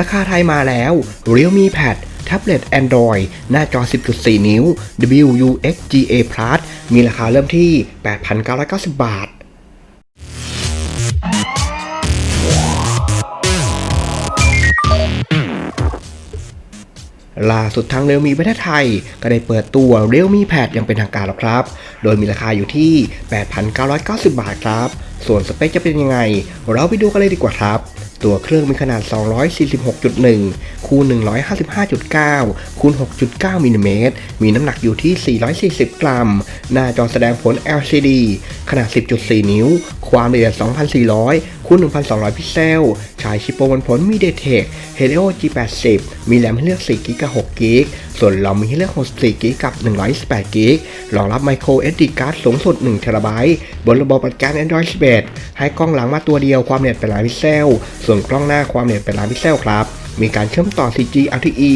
ราคาไทยมาแล้ว Realme Pad แท็บเล็ต Android หน้าจอ 10.4 นิ้ว WUXGA Plus มีราคาเริ่มที่ 8,990 บาทล่าสุดทางเรียวมีประเทศไทย ก็ได้เปิดตัวเรียวมีแพดย่างเป็นทางการแล้วครับ โดยมีราคาอยู่ที่ 8,990 บาทครับ ส่วนสเปคจะเป็นยังไง เราไปดูกันเลยดีกว่าครับ ตัวเครื่องมีขนาด 246.1 คูณ 155.9 คูณ 6.9 มิลลิเมตร มีน้ำหนักอยู่ที่ 440 กรัม หน้าจอแสดงผล LCD ขนาด 10.4 นิ้ว ความละเอียด 2,400 คูณ1,200 พิกเซล ฉายชิปโปวันผลมีเดเทค Helio G80 มีแรมให้เลือก4กิกกับ6กิกส่วนเรามีให้เลือก64กิกกับ128กิกรองรับ Micro SD card สูงสุด1 t b บนระบบปฏิการ Android 11 ให้กล้องหลังมาตัวเดียวความละเอียดเป็นล้านพิกเซล ส่วนกล้องหน้าความละเอียดเป็นล้านพิกเซลครับ มีการเชื่อมต่อ 4G LTE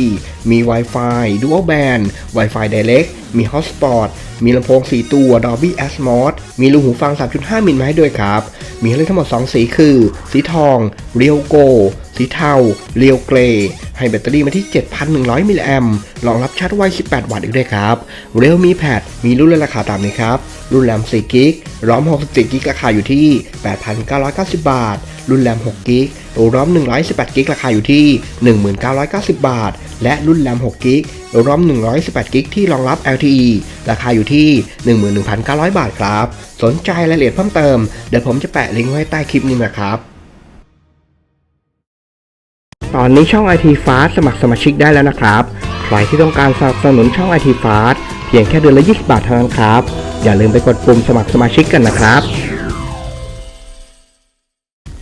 มี Wi-Fi Dual Band Wi-Fi Direct มี Hotspot มีลำโพง 4 ตัว Dolby Atmos มีรูหูฟัง 3.5 มิลมาให้ด้วยครับ มีให้เลือกทั้งหมด 2 สีคือ สีทอง เรียวโก สีเทา เรียวเกรย์ให้แบตเตอรี่มาที่ 7,100 มิลลิแอมรองรับชาร์จไว 18 วัตต์อีกด้วยครับ เรียวมีแพด มีรุ่นและราคาตามนี้ครับ รุ่นแรม 4 กิก ร้อม64กิกราคาอยู่ที่ 8,990 บาท รุ่นแรม6กิกร้อม118กิกราคาอยู่ที่ 1990 บาท และรุ่นแรม6กิกร้อม118กิกที่รองรับ LTE ราคาอยู่ที่ 11,900 บาทครับ สนใจรายละเอียดเพิ่มเติม เดี๋ยวผมจะแปะลิงก์ไว้ใต้คลิปนี้นะครับตอนนี้ช่อง IT Fast สมัครสมาชิกได้แล้วนะครับ ใครที่ต้องการสนับสนุนช่อง IT Fast เพียงแค่เดือนละ 20 บาทเท่านั้นครับ อย่าลืมไปกดปุ่มสมัครสมาชิกกันนะครับ